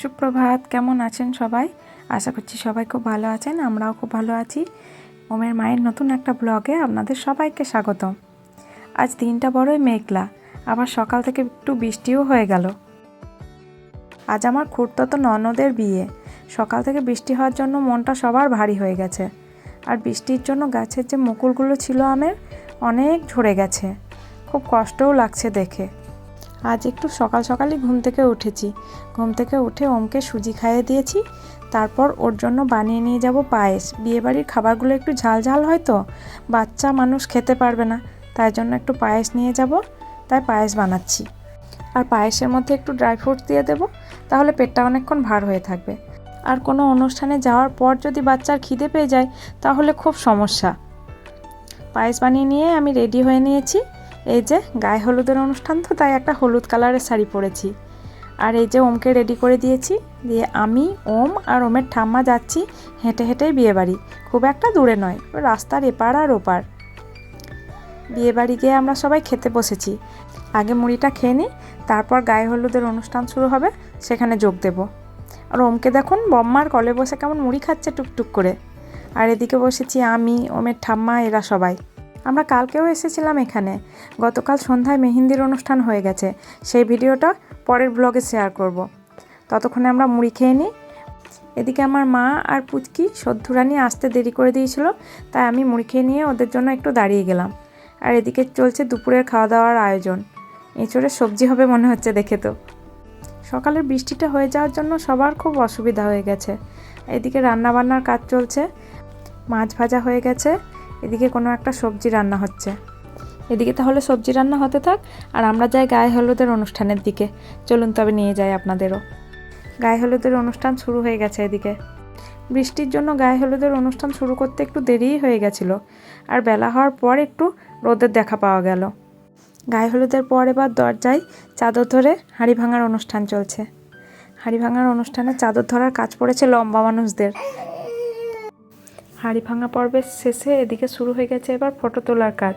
সুপ্রভাত, কেমন আছেন সবাই? আশা করছি সবাই খুব ভালো আছেন, আমরাও খুব ভালো আছি। ওমের মায়ের নতুন একটা ব্লগে আপনাদের সবাইকে স্বাগত আজ দিনটা বড়ই মেঘলা, আবার সকাল থেকে একটু বৃষ্টিও হয়ে গেল। আজ আমার খুঁড়তো ননদের বিয়ে, সকাল থেকে বৃষ্টি হওয়ার জন্য মনটা সবার ভারী হয়ে গেছে। আর বৃষ্টির জন্য গাছের যে মুকুলগুলো ছিল আমের, অনেক ঝরে গেছে। খুব কষ্টও লাগছে দেখে। আজ একটু সকাল সকালই ঘুম থেকে উঠেছি। ঘুম থেকে উঠে ওমকে সুজি খাইয়ে দিয়েছি। তারপর ওর জন্য বানিয়ে নিয়ে যাব পায়েস। বিয়েবাড়ির খাবারগুলো একটু ঝাল ঝাল হয় তো। বাচ্চা মানুষ খেতে পারবে না। তাই জন্য একটু পায়েস নিয়ে যাব। তাই পায়েস বানাচ্ছি। আর পায়েসের মধ্যে একটু ড্রাই ফ্রুটস দিয়ে দেবো। তাহলে পেটটা অনেকক্ষণ ভার হয়ে থাকবে। আর কোনো অনুষ্ঠানে যাওয়ার পর যদি বাচ্চার খিদে পেয়ে যায়, তাহলে খুব সমস্যা। পায়েস বানিয়ে নিয়ে আমি রেডি হয়ে নিয়েছি। এই যে গায়ে হলুদের অনুষ্ঠান তো, তাই একটা হলুদ কালারের শাড়ি পরেছি। আর এই যে ওমকে রেডি করে দিয়েছি, দিয়ে আমি, ওম আর ওমের ঠাম্মা যাচ্ছি হেঁটে হেঁটেই বিয়েবাড়ি। খুব একটা দূরে নয়, রাস্তার এপার আর ওপার। বিয়েবাড়ি গিয়ে আমরা সবাই খেতে বসেছি। আগে মুড়িটা খেয়ে নিই, তারপর গায়ে হলুদের অনুষ্ঠান শুরু হবে, সেখানে যোগ দেব। আর ওমকে দেখুন, বম্মার কলে বসে কেমন মুড়ি খাচ্ছে টুকটুক করে। আর এদিকে বসেছি আমি, ওমের ঠাম্মা, এরা সবাই। আমরা কালকেও এসেছিলাম এখানে। গতকাল সন্ধ্যায় মেহেন্দির অনুষ্ঠান হয়ে গেছে। সেই ভিডিওটা পরের ব্লগে শেয়ার করব। ততক্ষণে আমরা মুড়ি খেয়ে নিই। এদিকে আমার মা আর পুচকি সদ্ধুরানি আসতে দেরি করে দিয়েছিল, তাই আমি মুড়ি খেয়ে নিয়ে ওদের জন্য একটু দাঁড়িয়ে গেলাম। আর এদিকে চলছে দুপুরের খাওয়া দাওয়ার আয়োজন। এঁচড়ের সবজি হবে মনে হচ্ছে দেখে তো। সকালের বৃষ্টিটা হয়ে যাওয়ার জন্য সবার খুব অসুবিধা হয়ে গেছে। এদিকে রান্নাবান্নার কাজ চলছে। মাছ ভাজা হয়ে গেছে। এদিকে কোনো একটা সবজি রান্না হচ্ছে। এদিকে তাহলে সবজি রান্না হতে থাক, আর আমরা যাই গায়ে হলুদের অনুষ্ঠানের দিকে। চলুন তবে নিয়ে যাই আপনাদেরও। গায়ে হলুদের অনুষ্ঠান শুরু হয়ে গেছে এদিকে। বৃষ্টির জন্য গায়ে হলুদের অনুষ্ঠান শুরু করতে একটু দেরিই হয়ে গেছিল, আর বেলা হওয়ার পর একটু রোদের দেখা পাওয়া গেল। গায়ে হলুদের পর এবার দরজায় চাদর ধরে হাঁড়ি ভাঙার অনুষ্ঠান চলছে। হাঁড়ি ভাঙার অনুষ্ঠানে চাদর ধরার কাজ পড়েছে লম্বা মানুষদের। হাঁড়ি ভাঙা পর্বের শেষে এদিকে শুরু হয়ে গেছে এবার ফটো তোলার কাজ।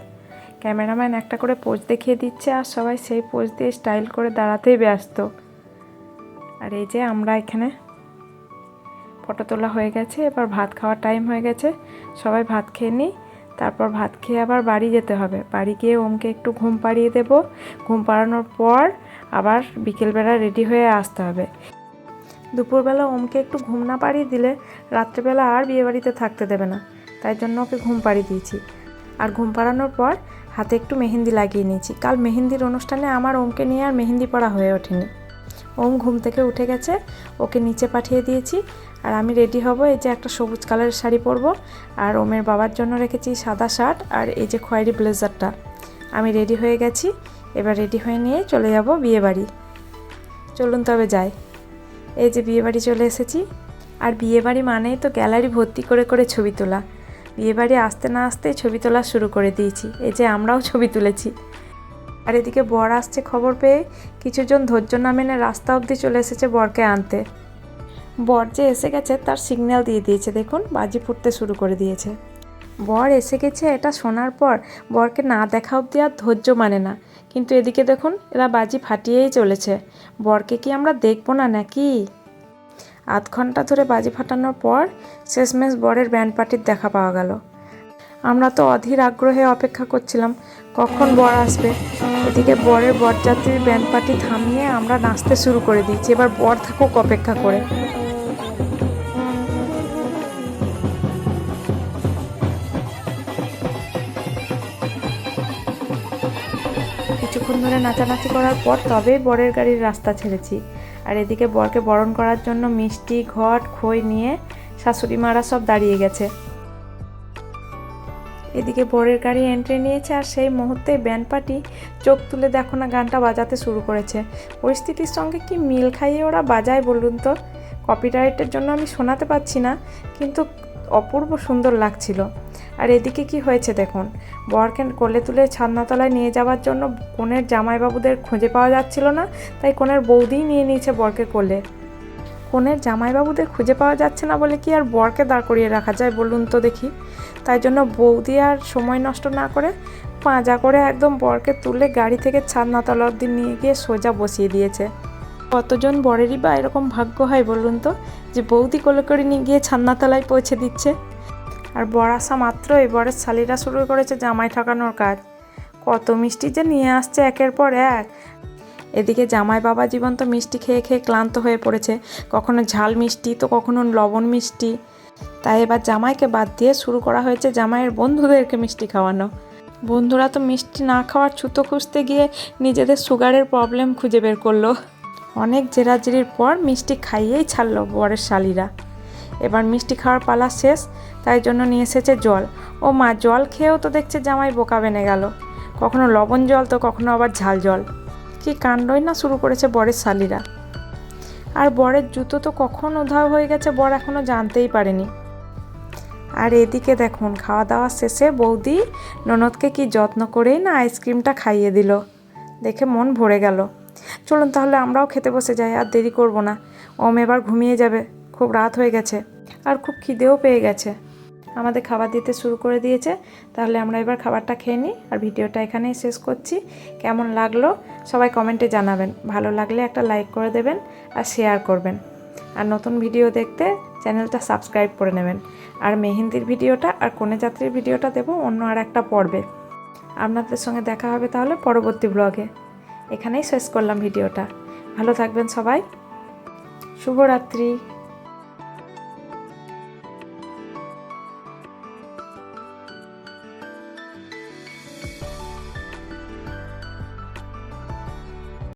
ক্যামেরাম্যান একটা করে পোজ দেখিয়ে দিচ্ছে আর সবাই সেই পোজ দিয়ে স্টাইল করে দাঁড়াতেই ব্যস্ত। আর এই যে আমরা এখানে ফটো তোলা হয়ে গেছে, এবার ভাত খাওয়ার টাইম হয়ে গেছে। সবাই ভাত খেয়ে নিই, তারপর ভাত খেয়ে আবার বাড়ি যেতে হবে। বাড়ি গিয়ে ওমকে একটু ঘুম পাড়িয়ে দেব। ঘুম পাড়ানোর পর আবার বিকেলবেলা রেডি হয়ে আসতে হবে। দুপুরবেলা ওমকে একটু ঘুম না পাড়িয়ে দিলে রাত্রেবেলা আর বিয়েবাড়িতে থাকতে দেবে না। তাই জন্য ওকে ঘুম পাড়িয়ে দিয়েছি। আর ঘুম পাড়ানোর পর হাতে একটু মেহেন্দি লাগিয়ে নিয়েছি। কাল মেহেন্দির অনুষ্ঠানে আমার ওমকে নিয়ে আর মেহেন্দি পড়া হয়ে ওঠেনি। ওম ঘুম থেকে উঠে গেছে, ওকে নিচে পাঠিয়ে দিয়েছি। আর আমি রেডি হব, এই যে একটা সবুজ কালারের শাড়ি পরবো। আর ওমের বাবার জন্য রেখেছি সাদা শার্ট আর এই যে খয়েরি ব্লেজারটা। আমি রেডি হয়ে গেছি, এবার রেডি হয়ে নিয়ে চলে যাব বিয়ে বাড়ি চলুন তবে যাই। এই যে বিয়েবাড়ি চলে এসেছি। আর বিয়েবাড়ি মানেই তো গ্যালারি ভর্তি করে করে ছবি তোলা। বিয়েবাড়ি আসতে না আসতেই ছবি তোলা শুরু করে দিয়েছি। এই যে আমরাও ছবি তুলেছি। আর এদিকে বর আসছে খবর পেয়ে কিছুজন ধৈর্য না মেনে রাস্তা অবধি চলে এসেছে বরকে আনতে। বর যে এসে গেছে তার সিগন্যাল দিয়ে দিয়েছে, দেখুন, বাজি ফুটতে শুরু করে দিয়েছে। বর এসে গেছে এটা শোনার পর বরকে না দেখা অবধি আর ধৈর্য মানে না। কিন্তু এদিকে দেখুন, এরা বাজি ফাটিয়েই চলেছে। বরকে কি আমরা দেখব না নাকি? আধ ঘণ্টা ধরে বাজি ফাটানোর পর শেষমেশ বরের ব্যান্ড পার্টির দেখা পাওয়া গেল। আমরা তো অধীর আগ্রহে অপেক্ষা করছিলাম, কখন বর আসবে? এদিকে বরের বরযাত্রীর ব্যান্ড পার্টি থামিয়ে আমরা নাচতে শুরু করে দিয়েছি, এবার বর থাকুক অপেক্ষা করে। ধরে নাচানাচি করার পর তবেই বরের গাড়ির রাস্তা ছেড়েছি। আর এদিকে বরকে বরণ করার জন্য মিষ্টি, ঘট, খই নিয়ে শাশুড়ি মারা সব দাঁড়িয়ে গেছে। এদিকে বরের গাড়ি এন্ট্রি নিয়েছে আর সেই মুহূর্তে ব্যান্ড পার্টি চোখ তুলে দেখো না গানটা বাজাতে শুরু করেছে। পরিস্থিতির সঙ্গে কি মিল খাইয়ে ওরা বাজায় বলুন তো? কপিরাইটের জন্য আমি শোনাতে পাচ্ছি না, কিন্তু অপূর্ব সুন্দর লাগছিল। আর এদিকে কি হয়েছে দেখুন? বরকে কোলে তুলে ছাদনাতলায় নিয়ে যাওয়ার জন্য কনের জামাইবাবুদের খুঁজে পাওয়া যাচ্ছিল না, তাই কনের বৌদিই নিয়ে নিয়েছে বরকে কোলে। কনের জামাইবাবুদের খুঁজে পাওয়া যাচ্ছে না বলে কি আর বরকে দাঁড় করিয়ে রাখা যায় বলুন তো দেখি? তাই জন্য বৌদি আর সময় নষ্ট না করে পাঁজা করে একদম বরকে তুলে গাড়ি থেকে ছাদনাতলা অব্দি নিয়ে গিয়ে সোজা বসিয়ে দিয়েছে। কতজন বরেরই বা এরকম ভাগ্য হয় বলুন তো, যে বৌদি কোলে করে নিয়ে গিয়ে ছান্নাতলায় পৌঁছে দিচ্ছে। আর বর আসা মাত্র এই বরের শালিরা শুরু করেছে জামাই ঠকানোর কাজ। কত মিষ্টি যে নিয়ে আসছে একের পর এক। এদিকে জামাই বাবা জীবন তো মিষ্টি খেয়ে খেয়ে ক্লান্ত হয়ে পড়েছে। কখনো ঝাল মিষ্টি, তো কখনো লবণ মিষ্টি। তাই এবার জামাইকে বাদ দিয়ে শুরু করা হয়েছে জামাইয়ের বন্ধুদেরকে মিষ্টি খাওয়ানো। বন্ধুরা তো মিষ্টি না খাওয়ার ছুতো খুঁজতে গিয়ে নিজেদের সুগারের প্রবলেম খুঁজে বের করল। অনেক জেরাজেরির পর মিষ্টি খাইয়েই ছাড়লো বরের শালিরা। এবার মিষ্টি খাওয়ার পালা শেষ, তাই জন্য নিয়ে এসেছে জল। ও মা, জল খেয়েও তো দেখছে জামাই বোকা বেনে গেল। কখনো লবণ জল তো কখনো আবার ঝাল জল। কি কাণ্ডই না শুরু করেছে বরের শালিরা। আর বরের জুতো তো কখন উধাও হয়ে গেছে বর এখনও জানতেই পারেনি। আর এদিকে দেখুন খাওয়া দাওয়া শেষে বৌদি ননদকে কি যত্ন করেই না আইসক্রিমটা খাইয়ে দিল। দেখে মন ভরে গেল। চলুন তাহলে আমরাও খেতে বসে যাই, আর দেরি করব না। ওম এবার ঘুমিয়ে যাবে। খুব রাত হয়ে গেছে আর খুব খিদেও পেয়ে গেছে। আমাদের খাবার দিতে শুরু করে দিয়েছে, তাহলে আমরা এবার খাবারটা খেয়ে নিই আর ভিডিওটা এখানেই শেষ করছি। কেমন লাগল সবাই কমেন্টে জানাবেন। ভালো লাগলে একটা লাইক করে দেবেন আর শেয়ার করবেন। আর নতুন ভিডিও দেখতে চ্যানেলটা সাবস্ক্রাইব করে নেবেন। আর মেহেন্দির ভিডিওটা আর কনে যাত্রীর ভিডিওটা দেবো অন্য আর একটা পর্বে। আপনাদের সঙ্গে দেখা হবে তাহলে পরবর্তী ব্লগে এখানেই শেষ করলাম ভিডিওটা ভালো থাকবেন সবাই। শুভরাত্রি।